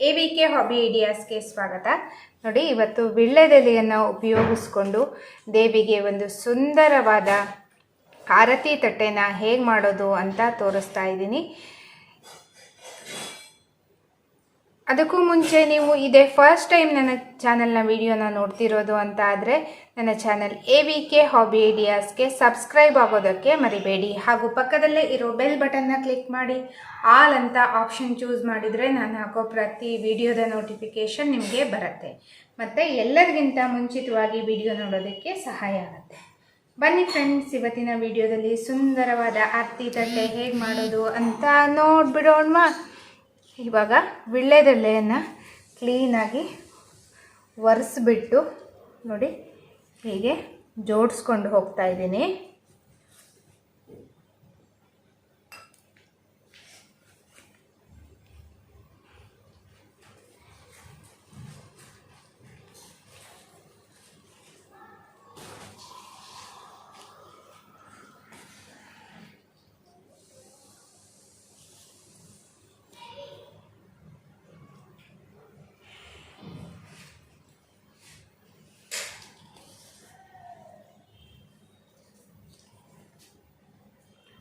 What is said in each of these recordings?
A V K hobby ಐಡಿಯಾಸ್ಗೆ ಸ್ವಾಗತ. ನೋಡಿ, ಇವತ್ತು ವಿಳ್ಳೆದೆಲೆಯನ್ನು ಉಪಯೋಗಿಸ್ಕೊಂಡು ದೇವಿಗೆ ಒಂದು ಸುಂದರವಾದ ಆರತಿ ತಟ್ಟೆನ ಹೇಗೆ ಮಾಡೋದು ಅಂತ ತೋರಿಸ್ತಾ ಇದ್ದೀನಿ. ಅದಕ್ಕೂ ಮುಂಚೆ ನೀವು ಇದೇ ಫಸ್ಟ್ ಟೈಮ್ ನನ್ನ ಚಾನಲ್ನ ವಿಡಿಯೋನ ನೋಡ್ತಿರೋದು ಅಂತ ಆದರೆ ನನ್ನ channel A V K hobby ಐಡಿಯಾಸ್ಗೆ subscribe ಆಗೋದಕ್ಕೆ ಮರಿಬೇಡಿ. ಹಾಗೂ ಪಕ್ಕದಲ್ಲೇ ಇರೋ ಬೆಲ್ ಬಟನ್ನ ಕ್ಲಿಕ್ ಮಾಡಿ. ಆಲ್ ಅಂತ ಆಪ್ಷನ್ ಚೂಸ್ ಮಾಡಿದರೆ ನಾನು ಹಾಕೋ ಪ್ರತಿ ವಿಡಿಯೋದ ನೋಟಿಫಿಕೇಷನ್ ನಿಮಗೆ ಬರುತ್ತೆ. ಮತ್ತು ಎಲ್ಲರಿಗಿಂತ ಮುಂಚಿತವಾಗಿ ವಿಡಿಯೋ ನೋಡೋದಕ್ಕೆ ಸಹಾಯ ಆಗುತ್ತೆ. ಬನ್ನಿ ಫ್ರೆಂಡ್ಸ್ ಇವತ್ತಿನ ವಿಡಿಯೋದಲ್ಲಿ ಸುಂದರವಾದ ಆರತಿ ತಟ್ಟೆ ಹೇಗೆ ಮಾಡೋದು ಅಂತ ನೋಡ್ಬಿಡೋಣ ಇವಾಗ ವಿಳ್ಳೆದೆಲೆಯನ್ನು ಕ್ಲೀನಾಗಿ ಒರೆಸ್ಬಿಟ್ಟು ನೋಡಿ ಹೀಗೆ ಜೋಡಿಸ್ಕೊಂಡು ಹೋಗ್ತಾ ಇದ್ದೀನಿ.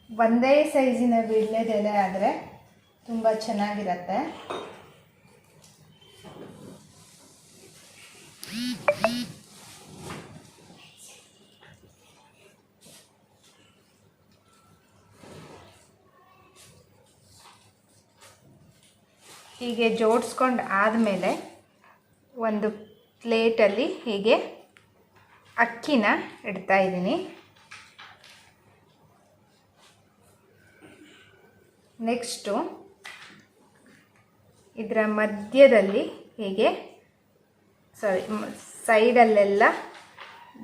ಒಂದೇ ಸೈಜಿನ ವಿಳ್ಳೆದೆಲೆ ಆದರೆ ತುಂಬ ಚೆನ್ನಾಗಿರತ್ತೆ. ಹೀಗೆ ಜೋಡಿಸ್ಕೊಂಡು ಆದಮೇಲೆ ಒಂದು ಪ್ಲೇಟಲ್ಲಿ ಹೀಗೆ ಅಕ್ಕಿನ ಇಡ್ತಾ ನೆಕ್ಸ್ಟು ಇದರ ಮಧ್ಯದಲ್ಲಿ ಹೀಗೆ ಸಾರಿ ಸೈಡಲ್ಲೆಲ್ಲ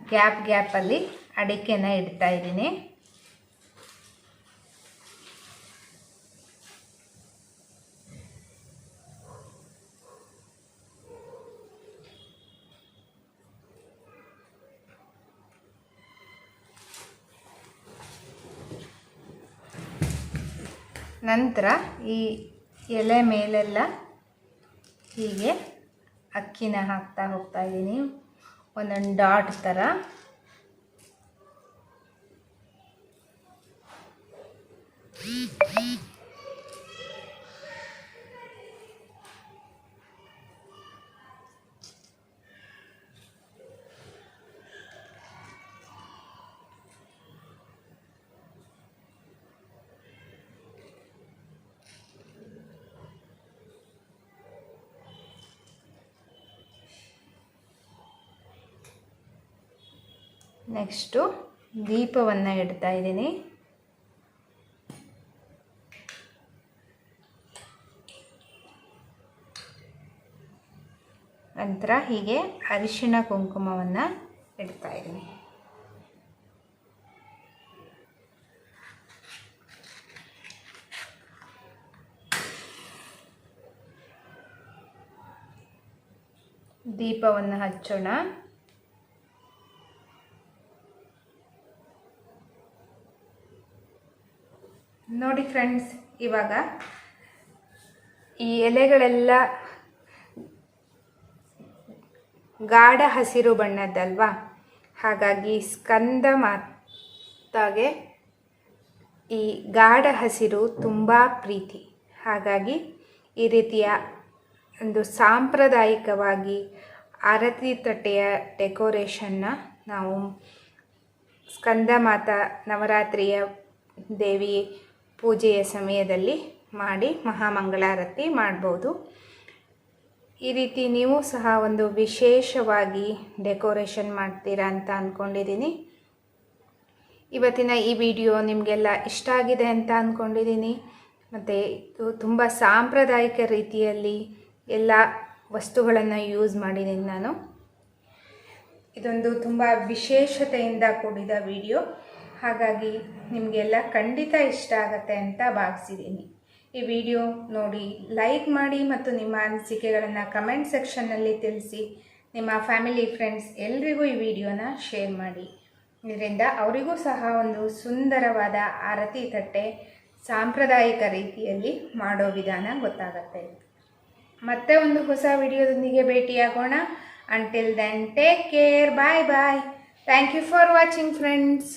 ಗ್ಯಾಪ್ ಗ್ಯಾಪಲ್ಲಿ ಅಡಿಕೆನ ಇಡ್ತಾ ಇದ್ದೀನಿ. ನಂತರ ಈ ಎಲೆ ಮೇಲೆಲ್ಲ ಹೀಗೆ ಅಕ್ಕಿನ ಹಾಕ್ತಾ ಹೋಗ್ತಾ ಇದ್ದೀನಿ. ಒಂದೊಂದು ಡಾಟ್ ಥರ ನೆಕ್ಸ್ಟು ದೀಪವನ್ನು ಇಡ್ತಾ ಇದ್ದೀನಿ. ನಂತರ ಹೀಗೆ ಅರಿಶಿಣ ಕುಂಕುಮವನ್ನು ಇಡ್ತಾ ಇದ್ದೀನಿ. ದೀಪವನ್ನು ಹಚ್ಚೋಣ. ನೋಡಿ ಫ್ರೆಂಡ್ಸ್, ಇವಾಗ ಈ ಎಲೆಗಳೆಲ್ಲ ಗಾಢ ಹಸಿರು ಬಣ್ಣದ್ದಲ್ವಾ? ಹಾಗಾಗಿ ಸ್ಕಂದ ಮಾತಾಗೆ ಈ ಗಾಢ ಹಸಿರು ತುಂಬ ಪ್ರೀತಿ. ಹಾಗಾಗಿ ಈ ರೀತಿಯ ಒಂದು ಸಾಂಪ್ರದಾಯಿಕವಾಗಿ ಆರತಿ ತಟ್ಟೆಯ ಡೆಕೋರೇಷನ್ನ ನಾವು ಸ್ಕಂದ ಮಾತಾ ನವರಾತ್ರಿಯ ದೇವಿ ಪೂಜೆಯ ಸಮಯದಲ್ಲಿ ಮಾಡಿ ಮಹಾಮಂಗಳಾರತಿ ಮಾಡ್ಬೋದು. ಈ ರೀತಿ ನೀವು ಸಹ ಒಂದು ವಿಶೇಷವಾಗಿ ಡೆಕೋರೇಷನ್ ಮಾಡ್ತೀರಾ ಅಂತ ಅಂದ್ಕೊಂಡಿದ್ದೀನಿ ಇವತ್ತಿನ ಈ ವಿಡಿಯೋ ನಿಮಗೆಲ್ಲ ಇಷ್ಟ ಆಗಿದೆ ಅಂತ ಅಂದ್ಕೊಂಡಿದ್ದೀನಿ ಮತ್ತು ಇದು ತುಂಬ ಸಾಂಪ್ರದಾಯಿಕ ರೀತಿಯಲ್ಲಿ ಎಲ್ಲ ವಸ್ತುಗಳನ್ನು ಯೂಸ್ ಮಾಡಿದ್ದೀನಿ ನಾನು. ಇದೊಂದು ತುಂಬ ವಿಶೇಷತೆಯಿಂದ ಕೂಡಿದ ವಿಡಿಯೋ. ಹಾಗಾಗಿ ನಿಮಗೆಲ್ಲ ಖಂಡಿತ ಇಷ್ಟ ಆಗುತ್ತೆ ಅಂತ ಭಾವಿಸಿದ್ದೀನಿ. ಈ ವಿಡಿಯೋ ನೋಡಿ ಲೈಕ್ ಮಾಡಿ ಮತ್ತು ನಿಮ್ಮ ಅನಿಸಿಕೆಗಳನ್ನು ಕಮೆಂಟ್ ಸೆಕ್ಷನ್ನಲ್ಲಿ ತಿಳಿಸಿ. ನಿಮ್ಮ ಫ್ಯಾಮಿಲಿ, ಫ್ರೆಂಡ್ಸ್ ಎಲ್ರಿಗೂ ಈ ವಿಡಿಯೋನ ಶೇರ್ ಮಾಡಿ. ಇದರಿಂದ ಅವರಿಗೂ ಸಹ ಒಂದು ಸುಂದರವಾದ ಆರತಿ ತಟ್ಟೆ ಸಾಂಪ್ರದಾಯಿಕ ರೀತಿಯಲ್ಲಿ ಮಾಡೋ ವಿಧಾನ ಗೊತ್ತಾಗತ್ತೆ. ಮತ್ತೆ ಒಂದು ಹೊಸ ವಿಡಿಯೋದೊಂದಿಗೆ ಭೇಟಿಯಾಗೋಣ. Until then take care bye bye thank you for watching friends